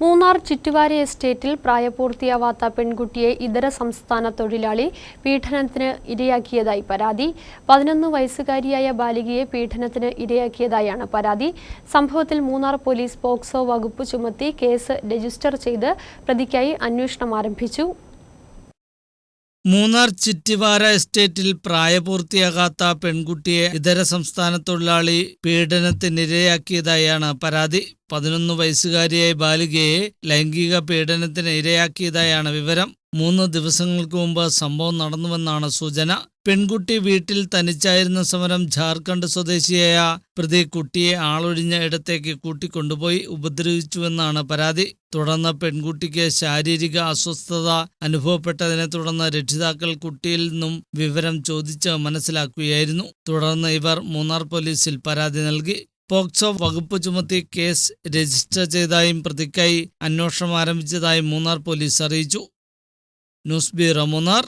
മൂന്നാർ ചിറ്റുവാരി എസ്റ്റേറ്റിൽ പ്രായപൂർത്തിയാവാത്ത പെൺകുട്ടിയെ ഇതര സംസ്ഥാന തൊഴിലാളി പീഡനത്തിന് ഇരയാക്കിയതായി പരാതി. പതിനൊന്ന് വയസ്സുകാരിയായ ബാലികയെ പീഡനത്തിന് ഇരയാക്കിയതായാണ് പരാതി. സംഭവത്തിൽ മൂന്നാർ പോലീസ് പോക്സോ വകുപ്പ് ചുമത്തി കേസ് രജിസ്റ്റർ ചെയ്ത് പ്രതിക്കായി അന്വേഷണം ആരംഭിച്ചു. മൂന്നാർ ചിറ്റിവാര എസ്റ്റേറ്റിൽ പ്രായപൂർത്തിയാകാത്ത പെൺകുട്ടിയെ ഇതര സംസ്ഥാന തൊഴിലാളി പീഡനത്തിനിരയാക്കിയതായാണ് പരാതി. പതിനൊന്ന് വയസ്സുകാരിയായ ബാലികയെ ലൈംഗിക പീഡനത്തിന് ഇരയാക്കിയതായാണ് വിവരം. മൂന്ന് ദിവസങ്ങൾക്ക് മുമ്പ് സംഭവം നടന്നുവെന്നാണ് സൂചന. പെൺകുട്ടി വീട്ടിൽ തനിച്ചായിരുന്ന സമരം ജാർഖണ്ഡ് സ്വദേശിയായ പ്രതി കുട്ടിയെ ആളൊഴിഞ്ഞ ഇടത്തേക്ക് കൂട്ടിക്കൊണ്ടുപോയി ഉപദ്രവിച്ചുവെന്നാണ് പരാതി. തുടർന്ന് പെൺകുട്ടിക്ക് ശാരീരിക അസ്വസ്ഥത അനുഭവപ്പെട്ടതിനെ തുടർന്ന് രക്ഷിതാക്കൾ കുട്ടിയിൽ നിന്നും വിവരം ചോദിച്ച് മനസ്സിലാക്കുകയായിരുന്നു. തുടർന്ന് ഇവർ മൂന്നാർ പോലീസിൽ പരാതി നൽകി. പോക്സോ വകുപ്പ് ചുമത്തി കേസ് രജിസ്റ്റർ ചെയ്തതായും പ്രതിക്കായി അന്വേഷണം ആരംഭിച്ചതായും മൂന്നാർ പോലീസ് അറിയിച്ചു. News bureau Munnar.